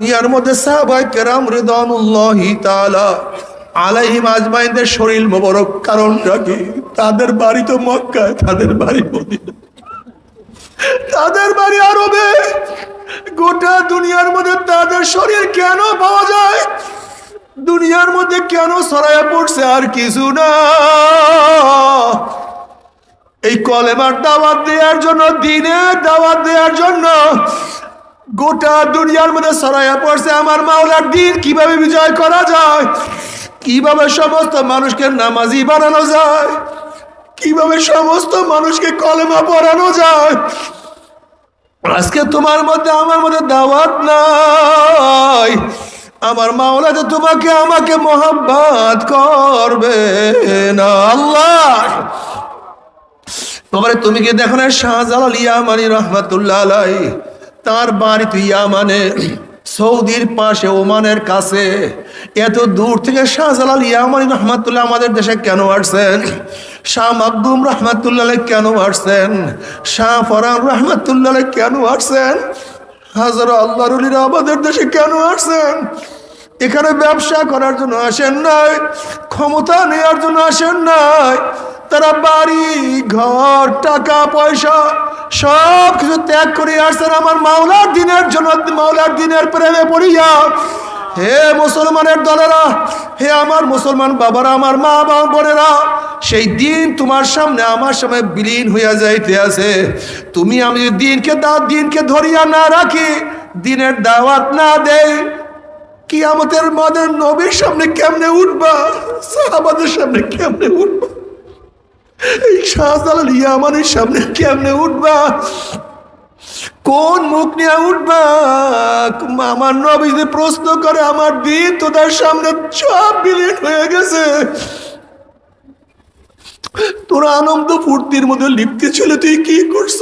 দুনিয়ার মধ্যে সাহাবাই কেরাম রিদানুল্লাহি তাআলা আলাইহিম আজমাইনদের শরীর মোবারক কারণটা কি তাদের বাড়ি তো মক্কায়, তাদের বাড়ি মদিনা। তাদের বাড়ি আরবে। গোটা দুনিয়ার মধ্যে তাদের শরীর কেন পাওয়া যায়? দুনিয়ার মধ্যে কেন ছড়াইয়া পড়ছে? আর কিছু না। এই কলেমার দাওয়াত দেওয়ার জন্য, দিনের দাওয়াত দেওয়ার জন্য গোটা দুনিয়ার মধ্যে ছড়াইয়া পড়ছে আমার মাওলার দিন। কীভাবে বিজয় করা যায়? কীভাবে সমস্ত মানুষকে নামাজি বানানো যায়? কীভাবে সমস্ত মানুষকে কলেমা পড়ানো যায়? আজকে তোমার মধ্যে আমার মধ্যে দাওয়াত নাই। আমার মাওলা তোমাকে, আমাকে মোহাব্বত করবে না আল্লাহ। তোমারে তুমি কি দেখো না শাহজালাল ইয়ামানি রহমাতুল্লাহ আলাই তার বাড়ি তুই ইয়ামানে, সৌদির পাশে, ওমানের কাছে। এত দূর থেকে শাহজালাল ইয়ামানি রহমাতুল্লাহ আমাদের দেশে কেন আসছেন? শাহ মাকদুম রহমাতুল্লাহ কেন আসছেন? শাহ ফরান রহমাতুল্লাহ কেন আসছেন? হাজার আল্লাহরুলিরা আমাদের দেশে কেন আসছেন? এখানে ব্যবসা করার জন্য আসেন নাই, ক্ষমতা নেওয়ার জন্য আসেন নাই। তারা বাড়ি, ঘর, টাকা, পয়সা সব কিছু ত্যাগ করে আসছেন আমার মাওলার দিনের জন্য, মাওলার দিনের প্রেমে পড়িয়া। হে মুসলমানের দলেরা, হে আমার মুসলমান বাবারা, আমার মা বাবা বোনেরা, সেই দিন তোমার সামনে আমার সামনে বিলীন হইয়া যাইতে আছে। তুমি আমি দিনকে দা দিনকে ধরিয়া না রাখি, দিনের দাওয়াত না দেই, কিয়ামতের মাদের নবীর সামনে কেমনে উঠবা, সাহাবাদের সামনে কেমনে উঠবা? এই শাহজালাল ইয়ামানের সামনে কেমনে উঠবা? কোন মুখ নিয়ে উঠবা? আমার নবী যদি প্রশ্ন করে, আমার দিন তোদের সামনে সব বিলীন হয়ে গেছে। তোরা আনন্দ ফুর্তির মধ্যে লিপ্ত ছিল, তুই কি করছ?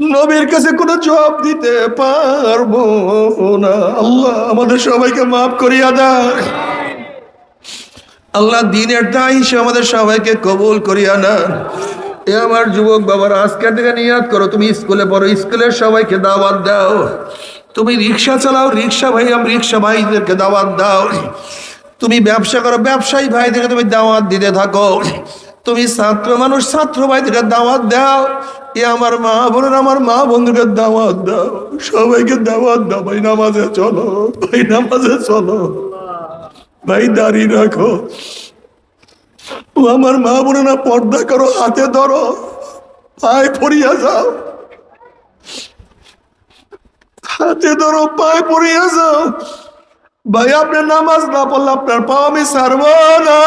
নবীর কাছে কোনো জবাব দিতে পারব না। আল্লাহ আমাদের সবাইকে মাফ করিয়া দেয় আল্লাহ দিনের দায় হিসেবে আমাদের সবাইকে কবুল করিয়া না এ আমার যুবক বাবার, আজকের থেকে নিয়াদ করো, তুমি স্কুলে পড়ো, স্কুলের সবাইকে দাওয়াত দাও। তুমি রিক্সা চালাও, রিক্সা ভাই আমি রিক্সা ভাইদেরকে দাওয়াত দাও। তুমি ব্যবসা করো, ব্যবসায়ী ভাইদেরকে তুমি দাওয়াত দিতে থাকো। তুমি ছাত্র মানুষ, ছাত্র ভাইদেরকে দাওয়াত দাও। এ আমার মা বোনের, আমার মা বন্ধুকে দাওয়াত দাও। সবাইকে দাওয়াত দাও, ভাই নামাজে চলো, ভাই নামাজে চলো। ভাই, দাঁড়িয়ে রাখো। ও আমার মা বোনে না পর্দা করো, হাতে ধরো। পায়ে পড়িয়া যাও। হাতে ধরো, পায়ে পড়িয়া যাও। ভাই আপনার নামাজ না পড়লে আপনার পা আমি সারব না।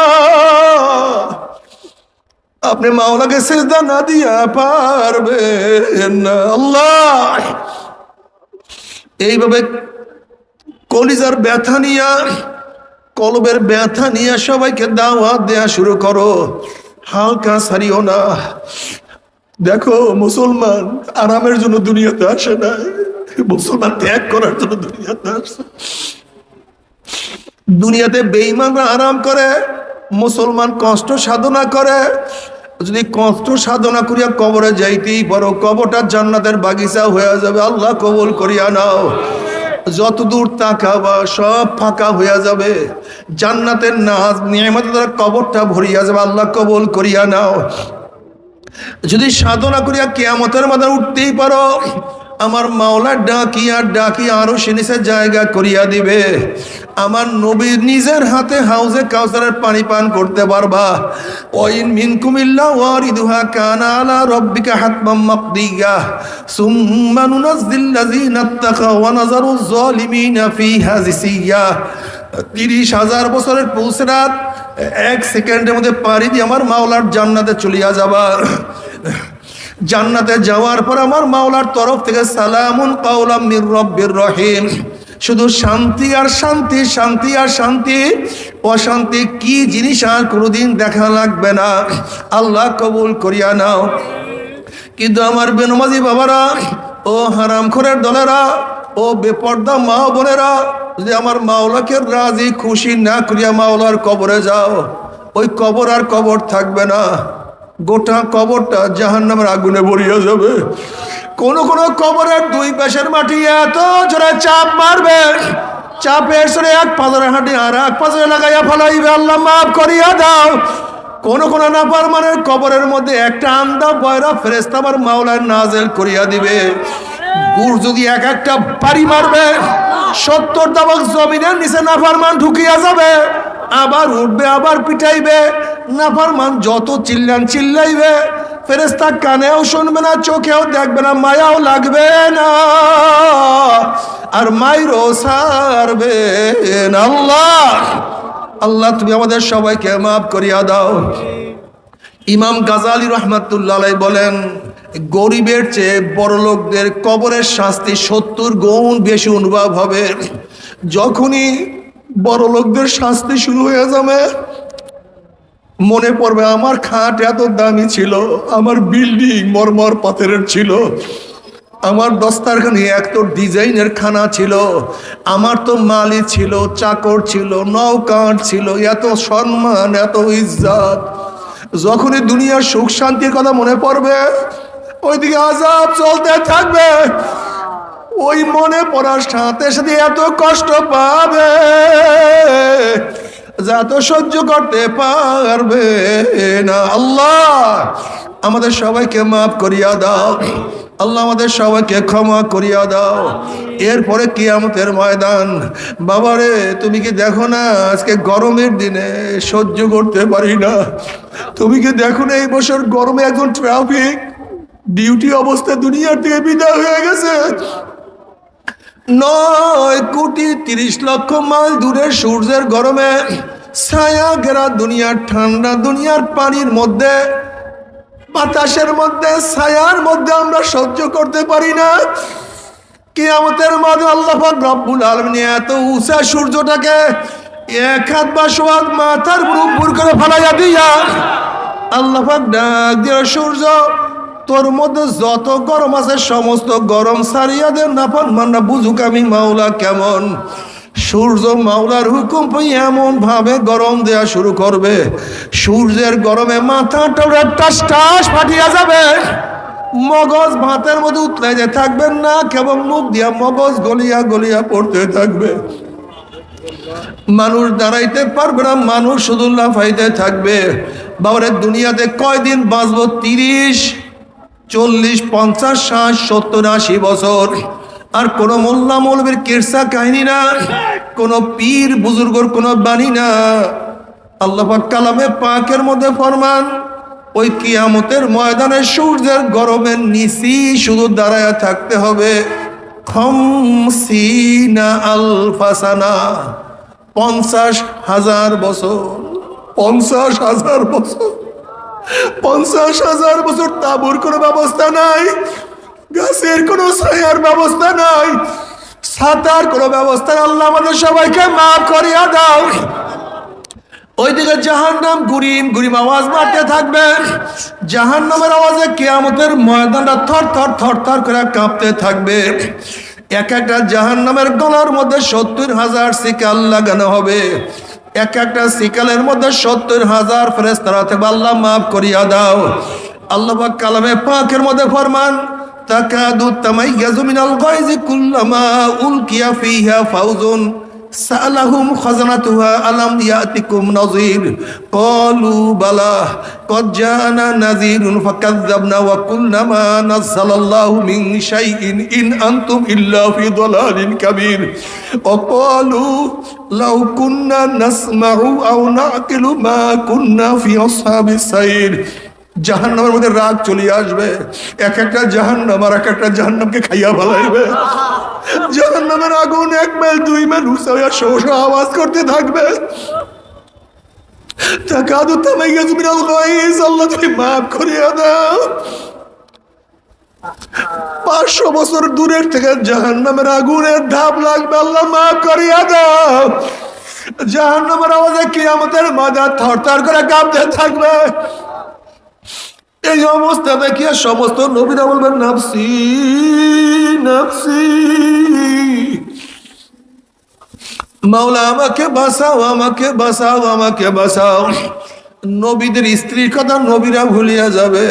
আপনি মাওলাকে সেজদা না দিয়া পারবেন না। আল্লাহ! এইভাবে কলিজার ব্যথা নিয়া কলবের ব্যথা নিয়ে সবাইকে দাওয়াত দেয়া শুরু করো। হালকা সারিও না। দেখো, মুসলমান আরামের জন্য দুনিয়াতে আসে না মুসলমান ত্যাগ করার জন্য দুনিয়াতে আসে। দুনিয়াতে বেইমানরা আরাম করে, মুসলমান কষ্ট সাধনা করে। যদি কষ্ট সাধনা করিয়া কবরে যাইতেই পারো, কবরটা জান্নাতের বাগিচা হয়ে যাবে। আল্লাহ কবুল করিয়া নাও। যত দূর তাকাবা, সব ফাঁকা হইয়া যাবে। জান্নাতের নাজ নিয়মিত দ্বারা কবরটা ভরিয়া যাবে, আল্লাহ কবুল করিয়া নাও। যদি সাধনা করিয়া কেয়ামতের মাথায় উঠতেই পারো আমার মাওলার ডাকিয়া ডাকি আরও সে নিচে জায়গা করিয়া দিবে। আমার নবীর নিজের হাতে হাউজে কাউসারের পানি পান করতে পারবা। ওয়াইন মিনকুমিল্লা ওয়ারিদুহা কানা আলা রব্বিকা হাতমাম মাকদিয়া। সুম্মা নুনাজ্জিল্লাযিনা ইত্তাকাও ওয়া নাযারুজ জালিমিনা ফিহা জিসিয়া তিরিশ হাজার বছরের পৌঁছরাত এক সেকেন্ডের মধ্যে পাড়ি দিয়ে আমার মাওলার জান্নাতে চলিয়া যাবা। জান্নাতে যাওয়ার পর আমার মাওলার তরফ থেকে সালামুন কাউলাম মির রব্বির রহিম। শুধু শান্তি আর শান্তি শান্তি আর শান্তি, অশান্তি কি জিনিস আর কোনোদিন দেখা লাগবে না। আল্লাহ কবুল করিয়া নাও। কিন্তু আমার বেনমাজি বাবারা, ও হারাম খোরের দলেরা, ও বেপর্দা মা বোনেরা, যদি আমার মাওলাকে রাজি খুশি না করিয়া মাওলার কবরে যাও, ওই কবর আর কবর থাকবে না। গোটা কবরটা জাহান নামের আগুনে ভরিয়া যাবে। কোন কোন কবরের দুই পাশের মাটি এত জোরে চাপ মারবে, চাপের সরে এক পাজরে হাঁটি আর এক পাজরে লাগাইয়া ফলাইবে। আল্লাহ মাফ করিয়া দাও। কোন কোন নাপার মানের কবরের মধ্যে একটা আন্দা বয়রা ফেরেস্তা আমার মাওলার নাজেল করিয়া দিবে। গুড় যদি এক একটা বাড়ি মারবে, সত্তর দাবক জমিনের নিচে নাফার মান ঢুকিয়া যাবে, আবার উঠবে, আবার পিটাইবে নাফার মান যত চিল্লান চিল্লাইবে ফেরেস্তা কানেও শুনবে না, চোখেও দেখবে না, মায়াও লাগবে না, আর মাইরও সারবে আল্লাহ আল্লাহ, তুমি আমাদের সবাইকে মাফ করিয়া দাও। ইমাম গাজালি রহমাতুল্লাহ বলেন, গরিবের চেয়ে বড় লোকদের কবরের শাস্তি সত্তর গুণ বেশি অনুভব হবে। যখনই বড় লোকদের শাস্তি শুরু হয়ে যাবে, মনে পড়বে আমার খাট এত দামি ছিল, আমার বিল্ডিং মরমর পাথরের ছিল, আমার দস্তারখানি এক তো ডিজাইনের খানা ছিল, আমার তো মালি ছিল, চাকর ছিল, নৌকার ছিল, এত সম্মান, এত ইজ্জত। যখনই দুনিয়ার সুখ শান্তির কথা মনে পড়বে, ওইদিকে আজাব চলতে থাকবে। ওই মনে পড়ার সাথে সাথে এত কষ্ট পাবে, যা তো সহ্য করতে পারবে না। আল্লাহ, আমাদের সবাইকে মাফ করিয়া দাও। আল্লাহ আমাদের সবাইকে ক্ষমা করিয়া দাও। এরপরে কিয়ামতের ময়দান। বাবারে, তুমি কি দেখো না আজকে গরমের দিনে সহ্য করতে পারি না? তুমি কি দেখো না এই বছর গরমে একজন ট্রাফিক ডিউটি অবস্থা দুনিয়ার থেকে বিদায় হয়ে গেছে? নয় কোটি তিরিশ লক্ষ মাইল দূরে সূর্যের গরমে ছায়া ঘেরা দুনিয়ার ঠান্ডা দুনিয়ার পানির মধ্যে বাতাসের মধ্যে, ছায়ার মধ্যে আমরা সহ্য করতে পারি না। কিয়ামতের মাঝে আল্লাহ রব্বুল আলমিন এত উঁচা সূর্যটাকে এক হাত বা সোয়াদ মাথার উপর করে ফেলাইয়া দিয়া আল্লাহ ডাক দিয়া, সূর্য, তোর মধ্যে যত গরম আছে, সমস্ত গরম সারিয়া দে নাফান মান্না বুঝুক আমি মাওলা কেমন? সূর্য মাওলার হুকুম পেয়ে এমন ভাবে গরম দেয়া শুরু করবে। সূর্যের গরমে মাথাটা ওরা টাস টাস ফাটিয়া যাবে। মগজ ভাতের মধ্যে উতলে যে থাকবেন না, কেবল মুখ দিয়া মগজ গলিয়া গলিয়া পড়তে থাকবে। মানুষ দাঁড়াইতে পারবে না, মানুষ শুধু লাফাইতে থাকবে। বাবারে, দুনিয়াতে কয়দিন বাঁচবো? তিরিশ, চল্লিশ, পঞ্চাশ, ষাট, সত্তর, আশি বছর। আর কোনো মোল্লা মৌলবীর কেরসা কাহিনী না, কোনো পীর বুজুর্গর কোনো বাণী না। আল্লাহ কালামে পাকের মধ্যে ফরমান, ওই কিয়ামতের ময়দানে সূর্যের গরমের নিচি শুধু দাঁড়ায় থাকতে হবে। আলফাসানা, পঞ্চাশ হাজার বছর, পঞ্চাশ হাজার বছর, পঞ্চাশ হাজার বছর তাবুর কোনো ব্যবস্থা নাই। গাছের কোনো ছায়ার ব্যবস্থা নাই। ছাতার কোনো ব্যবস্থা। আল্লাহ আমাদের সবাইকে মাফ করিয়া দাও। ওইদিকে জাহান নাম গুরিম গুরিম আওয়াজ মারতে থাকবে। জাহান নামের আওয়াজে কেয়ামতের ময়দানটা থর থর থর থর করে কাঁপতে থাকবে। এক একটা জাহান নামের গলার মধ্যে সত্তর হাজার শিকাল লাগানো হবে। এক একটা শিকালের মধ্যে সত্তর হাজার ফেরেস্তারা থাকবে আল্লাহ মাফ করিয়া দাও। আল্লাহ কালামে পাকের মধ্যে ফরমান তাকাদু তামাইয়াজু মিনাল গায়জি কুল্লামা উলকিয়া ফিহা ফাউজুন سألهم خزنتها ألم يأتكم نظير قالوا بلى قد جاءنا نذير فكذبنا وقلنا ما نزل الله من شيء إن أنتم إلا في ضلال كبير وقالوا لو كنا نسمع أو نعقل ما كنا في أصحاب السير জাহান্নামের মধ্যে রাগ চলে আসবে। এক একটা জাহান্নাম আর এক একটা জাহান্নামকে খাইয়া ফেলাইবে। জাহান্নামের আগুন এক মাইল দুই মাইল উঁচা হইয়া শো শো আওয়াজ করতে থাকবে। তাকাদু তামাইয়া গাইস আল্লাহ তুমি মাফ করিয়া দাও। পাঁচশো বছর দূরের থেকে জাহান্নামের আগুনের ধাপ লাগবে, আল্লাহ মাফ করিয়া দাও। জাহান্নামের আওয়াজে কিয়ামতের মাথা থরথর করে কাঁপতে থাকবে। এই অবস্থা দেখিয়া সমস্ত নবীরা বলবেন, নাফসি নাফসি। মাওলা, আমাকে বাঁচাও আমাকে বাঁচাও আমাকে বাঁচাও। নবীদের স্ত্রীর কথা নবীরা ভুলিয়া যাবে,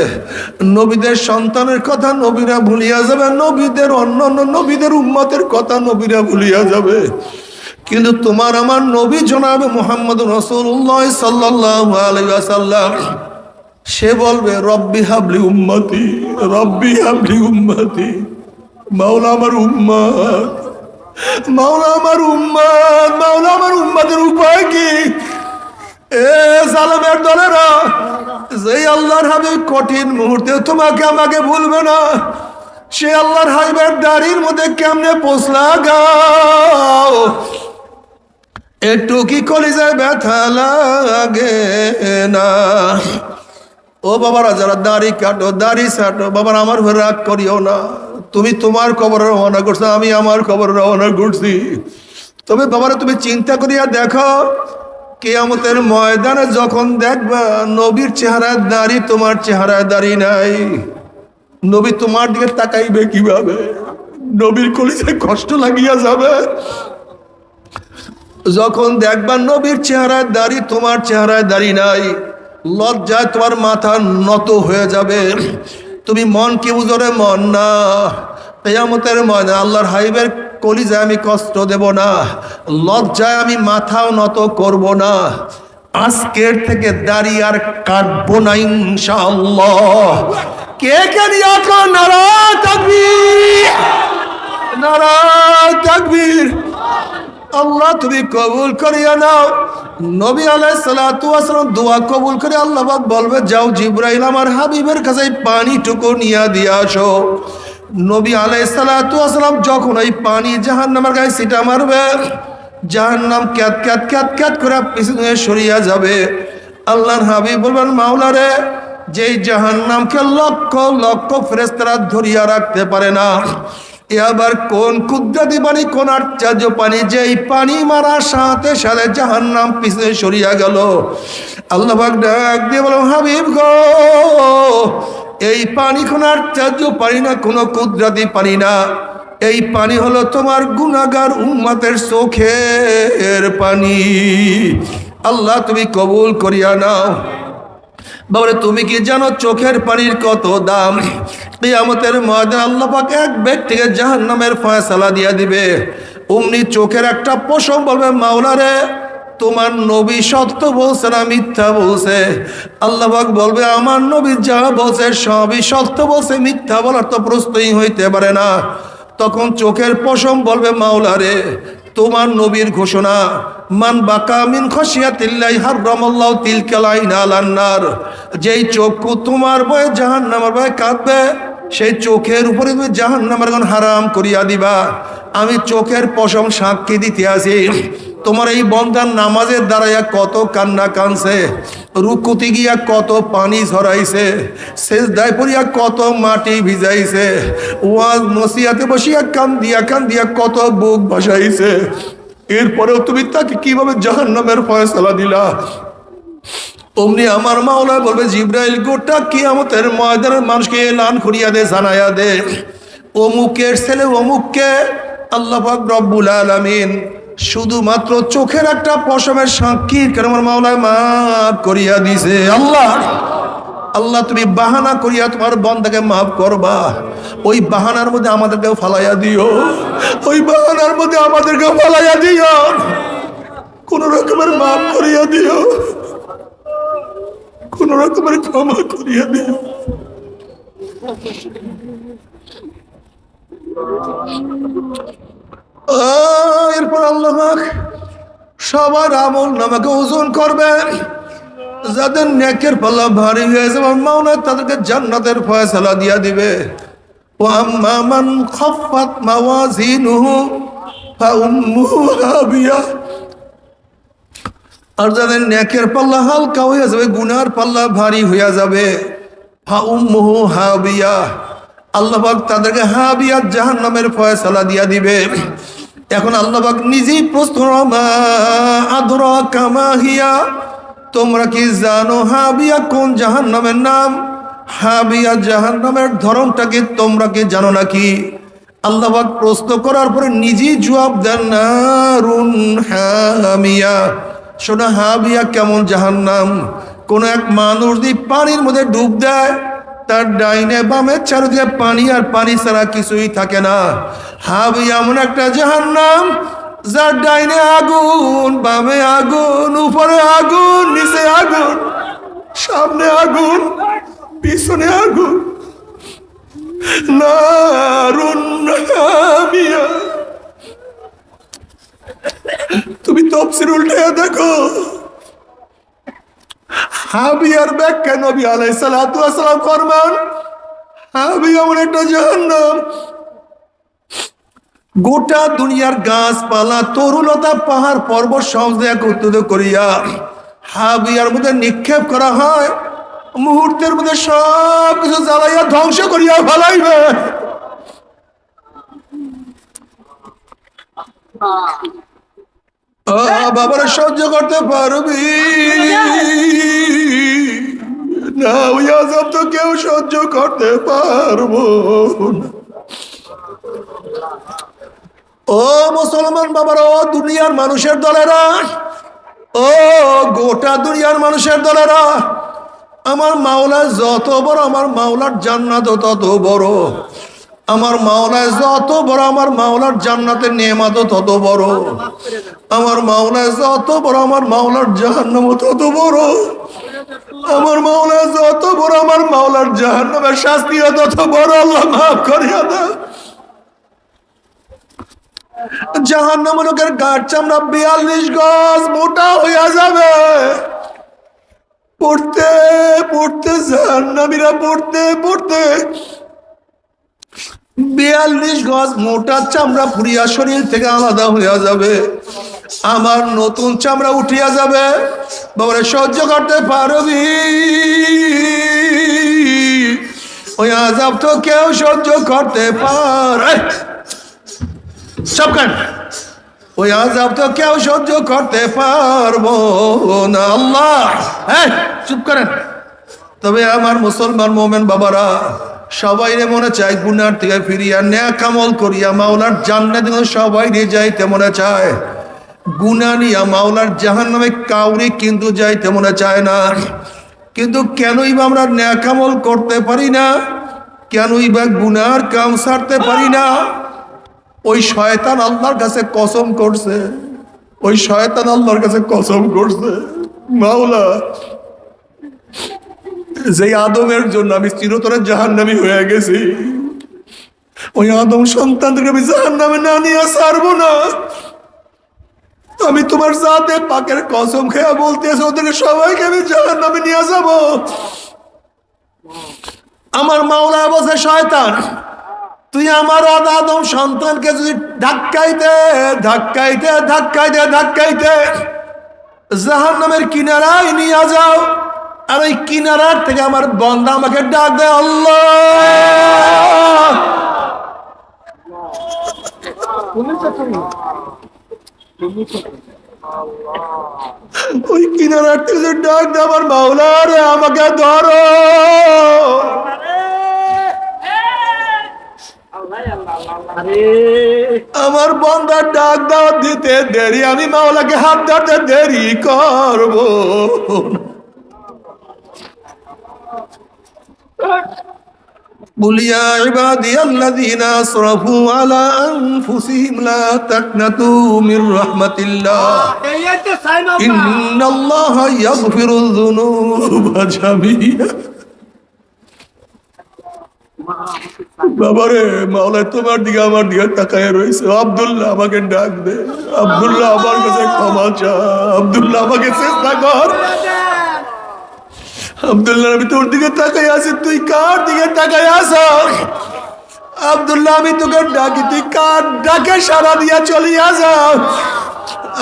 নবীদের সন্তানের কথা নবীরা ভুলিয়া যাবে, নবীদের অন্য অন্য নবীদের উম্মতের কথা নবীরা ভুলিয়া যাবে। কিন্তু তোমার আমার নবী জনাবে মোহাম্মদ রসুল্লাহ সাল্লাহ আলাইসাল্লাম সে বলবে, রব্বি হাবলি উম্মতি, রব্বি হাবলি উম্মতি, মাওলা আমার উম্মত, মাওলা আমার উম্মত, মাওলা আমার উম্মতের উপায় কি? এ জালেমের দলেরা যে আল্লাহর হাবিব কঠিন মুহূর্তে তোমাকে আমাকে ভুলবে না, সে আল্লাহর হাবিবের দাড়ির মধ্যে কেমনে পোষলা গাও? একটু কি কলিজায় ব্যথা লাগে না। ও বাবারা, যারা দাড়ি কাটো, দাড়ি ছাটো, বাবার, আমার ঘরে রাগ করিও না। তুমি তোমার কবরে রওনা করছ, আমি আমার কবরে রওনা করছি। তবে বাবারা, তুমি চিন্তা করিয়া দেখো, কেয়ামতের ময়দানে যখন দেখবা নবীর চেহারায় দাড়ি, তোমার চেহারায় দাড়ি নাই। নবী তোমার দিকে তাকাইবে কীভাবে? নবীর কলিজায় কষ্ট লাগিয়া যাবে। যখন দেখবা নবীর চেহারায় দাড়ি, তোমার চেহারায় দাড়ি নাই। লজ্জায় তোমার মাথা নত হয়ে যাবে। তুমি মন কি বুঝরে? মন না। কেয়ামতের ময়না আল্লাহর হাইবের কলিজায় আমি কষ্ট দেব না। লজ্জায় আমি মাথাও নত করব না। আজকের থেকে দাড়ি আর কাটবো না ইনশাআল্লাহ। কে কে নারা তাকবীর। নারা তাকবীর। আল্লাহ, তুমি কবুল করিয়া নাও। নবী আলাই সালাম দোয়া কবুল করে আল্লাহ বলবে, যাও জিব্রাইল আমার হাবিবের কাছে পানি টুকু নিয়া দিয়ে আসো। নবী আলাই সালাম যখন ওই পানি জাহান নামার গায়ে সিটা মারবে জাহান নাম ক্যাত ক্যাত ক্যাত ক্যাত করে পিছনে সরিয়া যাবে। আল্লাহর হাবিব বলবেন, মাওলারে, যেই জাহান নামকে লক্ষ লক্ষ ফেরেস্তারা ধরিয়া রাখতে পারে না এ আবার কোন কুদ্রাতি পানি কোন আশ্চর্য পানি যে এই পানি মারার সাথে সাথে জাহান নাম পিছনে সরিয়া গেল। আল্লাহ ডাক দিয়ে বলো হাবিব গো, এই পানি কোন আশ্চর্য পানি না, কোনো কুদ্রাতি পানি না। এই পানি হলো তোমার গুনাগার উম্মাতের চোখের পানি। আল্লাহ তুমি কবুল করিয়া নাও। বাবারে, তুমি কি জানো চোখের পানির কত দাম? কিয়ামতের ময়দান আল্লাহ পাক এক ব্যক্তিকে জাহান্নামের ফয়সালা দিয়া দিবে। অমনি চোখের একটা পশম বলবে, মাওলারে, তোমার নবী সত্য বলছে না মিথ্যা বলছে? আল্লাহ পাক বলবে, আমার নবী যা বলছে সবই সত্য বলছে, মিথ্যা বলার তো প্রশ্নই হইতে পারে না। তখন চোখের পশম বলবে, মাওলারে তোমার নবীর ঘোষণা, মান বাকা মিন হার রমল্লাহ তিল কেলাই নালান্নার যেই চক্ষু তোমার বয়ে জাহান্নামের বয়ে কাঁদবে, সেই চোখের উপরে তুমি জাহান্নামের গান হারাম করিয়া দিবা। আমি চোখের পশম সাক্ষী দিতে আসি। তোমার এই বন্ধার নামাজের দ্বারাইয়া কত কান্না কানছে, রুকুতি গিয়া কত পানি ঝরাইছে শেষ দায় পড়িয়া কত মাটি ভিজাইছে, ওয়াজ নসিয়াতে বসিয়া কান দিয়া কান দিয়া কত বুক বসাইছে এরপরেও তুমি তাকে কীভাবে জাহান নামের ফয়সলা দিলা? অমনি আমার মাওলা বলবে, জিব্রাইল, গোটা কিয়ামতের ময়দানের মানুষকে লান করিয়া দে, জানাইয়া দে। অমুকের ছেলে অমুককে আল্লাহ রব্বুল আলামিন শুধুমাত্র চোখের একটা পশমের সাক্ষীর কেন আমার মাওলায় মাফ করিয়া দিছে। আল্লাহ আল্লাহ তুমি বাহানা করিয়া তোমার বন্দাকে মাফ করবা। ওই বাহানার মধ্যে আমাদেরকেও ফালাইয়া দিও। ওই বাহানার মধ্যে আমাদেরকেও ফালাইয়া দিও। কোন রকমের মাফ করিয়া দিও। কোন রকমের ক্ষমা করিয়া দিও। আহ, এরপর আল্লাহ সবার আমল নামাকে ওজন করবে। যাদের নেকের পাল্লা ভারী হয়েছে আমার মাওলা তাদেরকে জান্নাতের ফয়সালা দিয়া দিবে। ও আম্মা মান খাফাত মাওয়াজিনুহু হাবিয়া। আর যাদের নেকের পাল্লা হালকা হয়ে যাবে গুনার পাল্লা ভারী হইয়া যাবে ফাউম্মুহু হাবিয়া। আল্লাহবাক তাদেরকে হাবিয়া জাহান নামের ফয়সালা দিয়া দিবে। এখন আল্লাহবাক নিজেই প্রশ্ন আদর কামাহিয়া তোমরা কি জানো হাবিয়া কোন জাহান নামের নাম? হাবিয়া জাহান নামের ধরনটা কি তোমরা কি জানো নাকি? আল্লাহবাক প্রশ্ন করার পরে নিজেই জবাব দেন, নারুন হামিয়া। শোনা, হাবিয়া কেমন জাহান্নাম? কোন এক মানুষ যদি পানির মধ্যে ডুব দেয় তার ডাইনে বামে চারিদিকে পানি আর পানি ছাড়া কিছুই থাকে না। হাবি এমন একটা জাহান্নাম, যার ডাইনে আগুন, বামে আগুন, উপরে আগুন, নিচে আগুন, সামনে আগুন, পিছনে আগুন। তুমি তফসির উল্টে দেখো। হাবিয়ার ব্যাখ্যা নবী ওয়াস সালাম ফরমান হাবি এমন একটা গোটা দুনিয়ার গাছপালা তরুলতা পাহাড়, পর্বত সব একত্রিত করিয়া হাবিয়ার মধ্যে নিক্ষেপ করা হয়। মুহূর্তের মধ্যে সব কিছু জ্বালাইয়া ধ্বংস করিয়া ফেলাইবে। বাবারা সহ্য করতে পারবি। না ওই আজব তো কেউ সহ্য করতে পারব। ও মুসলমান বাবারা ও দুনিয়ার মানুষের দলেরা ও গোটা দুনিয়ার মানুষের দলেরা আমার মাওলা যত বড় আমার মাওলার জান্নাত তত বড়। আমার মাওলায় যত বড়, আমার মাওলার জান্নাতের নেমাত তত বড়। আমার মাওলায় যত বড়, আমার মাওলার জাহান্নাম তত বড়। আমার মাওলায় যত বড়, আমার মাওলার জাহান্নামের শাস্তিও তত বড়। আল্লাহ মাফ করিয়া দাও জাহান্নাম লোকের গাছ চামড়া বিয়াল্লিশ গজ মোটা হইয়া যাবে। পড়তে পড়তে, জাহান্নামীরা পড়তে পড়তে বিয়াল্লিশ গজ মোটা চামড়া পুরিয়া শরীর থেকে আলাদা হইয়া যাবে। আমার নতুন চামড়া উঠিয়া যাবে। বাবারে, সহ্য করতে পারবি? ওই আজাব তো কেউ সহ্য করতে পারে। সব কেন ওই আজাব তো কেউ সহ্য করতে পারব না। আল্লাহ! হ্যাঁ চুপ করেন। তবে আমার মুসলমান মোমেন বাবারা সবাই রে মনে চায় গুনার থেকে ফিরিয়া ন্যাক আমল করিয়া মাওলার জান্নাত সবাই রে যাইতে মনে চায়। গুনা নিয়া মাওলার জাহান নামে কাউরি কিন্তু যাইতে মনে চায় না। কিন্তু কেনই বা আমরা ন্যাক আমল করতে পারি না? কেনই বা গুনার কাম সারতে পারি না? ওই শয়তান আল্লাহর কাছে কসম করছে। ওই শয়তান আল্লাহর কাছে কসম করছে। মাওলা যে আদমের জন্য আমি চিরতরে জাহান্নামি হয়ে গেছি, ওই আদম সন্তানকে আমি জাহান্নামে না নিয়ে ছাড়বো না। আমি তোমার জাতে পাকের কসম খেয়া বলতেছি ওদেরকে সবাইকে আমি জাহান্নামে নিয়ে যাব। আমার মাওলা বসে শয়তান। তুই আমার অদাদম সন্তানকে যদি ধাক্কাইতে ধাক্কাইতে ধাক্কাইতে ধাক্কাইতে জাহান নামের কিনারায় নিয়ে যাও আর ওই কিনারার থেকে আমার বন্ধা আমাকে ডাক দেয় আল্লাহ! ওই কিনারার থেকে ডাক দেয় আমার মাওলা রে আমাকে ধরো! আমার বন্ধার ডাক দাও দিতে দেরি আমি মাওলাকে হাত ধরতে দেরি করব। قل يا عبادي الذين اسرفوا على انفسهم لا تقنطوا من رحمة الله إن الله يغفر الذنوب جميعا বাবারে মাওলা তোমার দিকে আমার দিকে তাকায় রয়েছে আব্দুল্লাহ আমাকে ডাক দে আব্দুল্লাহ আমার কাছে ক্ষমা চা আব্দুল্লাহ আমাকে চেষ্টা কর আব্দুল্লাহ আমি তোর দিকে তাকাই আছি, তুই কার দিকে তাকাই আস আব্দুল্লাহ আমি তোকে ডাকি, তুই কার ডাকে সারা দিয়া চলিয়া যাও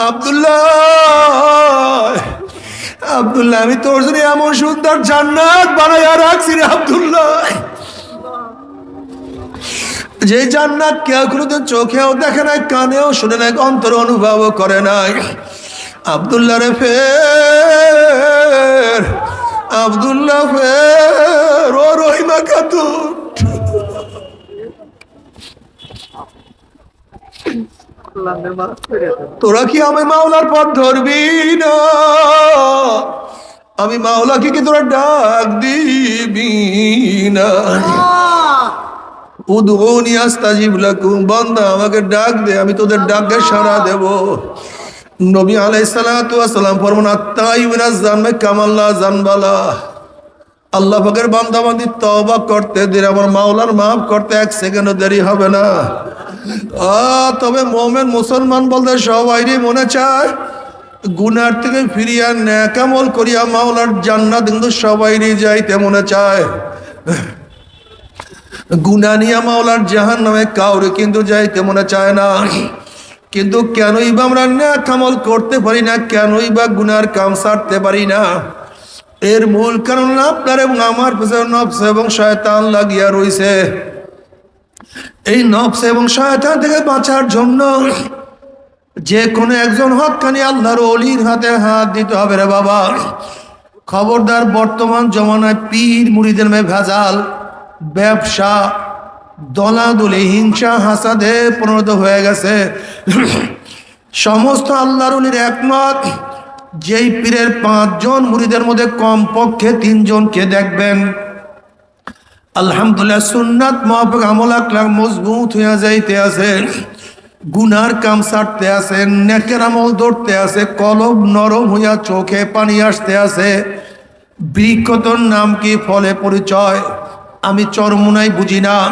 আব্দুল্লাহ আব্দুল্লাহ আমি তোর জন্য এমন সুন্দর জান্নাত বানাইয়া রাখছি রে আব্দুল্লাহ। যে জান্নাত কেউ কোনোদিন চোখেও দেখে নাই, কানেও শুনে নাই, অন্তর অনুভব করে নাই। আবদুল্লাহ রে ফের। আবদুল্লাহ ফের, ও খাতুন। তোরা কি আমি মাওলার পথ ধরবি না? আমি মাওলাকে কি তোরা ডাক দিবি না? উদ্গনি আস্তাজিব লাকুম বান্দা আমাকে ডাক দে, আমি তোদের ডাকে সারা দেব। নবী আলাইহিস সালাতু ওয়াস সালাম ফরমান আত্তাইবিনা জানবে কামাল্লা জানবালা। আল্লাহ পাকের বান্দা বান্দি তওবা করতে দিলে আমার মাওলার মাফ করতে এক সেকেন্ডও দেরি হবে না। তবে মোমেন মুসলমান বলতে সবাইরই মনে চায়, গুনার থেকে ফিরিয়া ন্যাকামল করিয়া মাওলার জান্নাত কিন্তু সবাইরই যাইতে মনে চায়। গুনা নিয়া মাওলার জাহান নামে কাউরে কিন্তু যাইতে মনে চায় না। কিন্তু কেনই বা আমরা ন্যাকামল করতে পারি না, কেনই বা গুনার কাম সারতে পারি না? এর মূল কারণ আপনার এবং আমার পেছনে নফস এবং শয়তান লাগিয়া রইছে। এই নফস এবং শয়তান থেকে বাঁচার জন্য যে কোনো একজন হকানি আল্লাহর অলির হাতে হাত দিতে হবে রে বাবা। খবরদার বর্তমান জমানায় পীর মুড়িদের মেয়ে ভেজাল, ব্যবসা দলাদলি, হিংসা, হাসাদে পরিণত হয়ে গেছে। সমস্ত আল্লাহর অলির একমত, যেই পীরের পাঁচজন মুড়িদের মধ্যে কমপক্ষে তিনজনকে দেখবেন। আলহামদুলিল্লাহ, সুন্নাত, মহাপক আমল আকলাক মজবুত হইয়া যাইতে আছে। গুনার কাম সারতে আছে, নেকের আমল ধরতে আছে, কলব নরম হইয়া চোখে পানি আসতে আছে। বৃক্ষতর নাম কি ফলে পরিচয়? আমি চরমুনাই বুঝি না।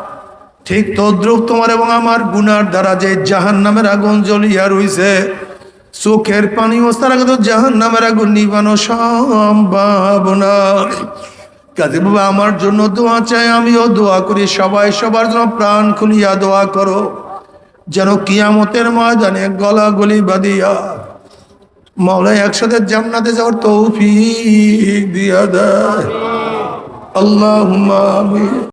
ঠিক তদ্রুপ তোমার এবং আমার গুনার দ্বারা যে জাহান নামের আগুন জ্বলিয়া রইছে চোখের পানি ও সারা কিন্তু জাহান নামের আগুন নিবানো সম্ভব না। কাজে বাবা, আমার জন্য দোয়া চাই, আমিও দোয়া করি, সবাই সবার জন্য প্রাণ খুলিয়া দোয়া করো, যেন কিয়ামতের ময়দানে গলা গলি বাদিয়া মাওলাই একসাথে জান্নাতে যাওয়ার তৌফিক দিয়া দেয়। আল্লাহ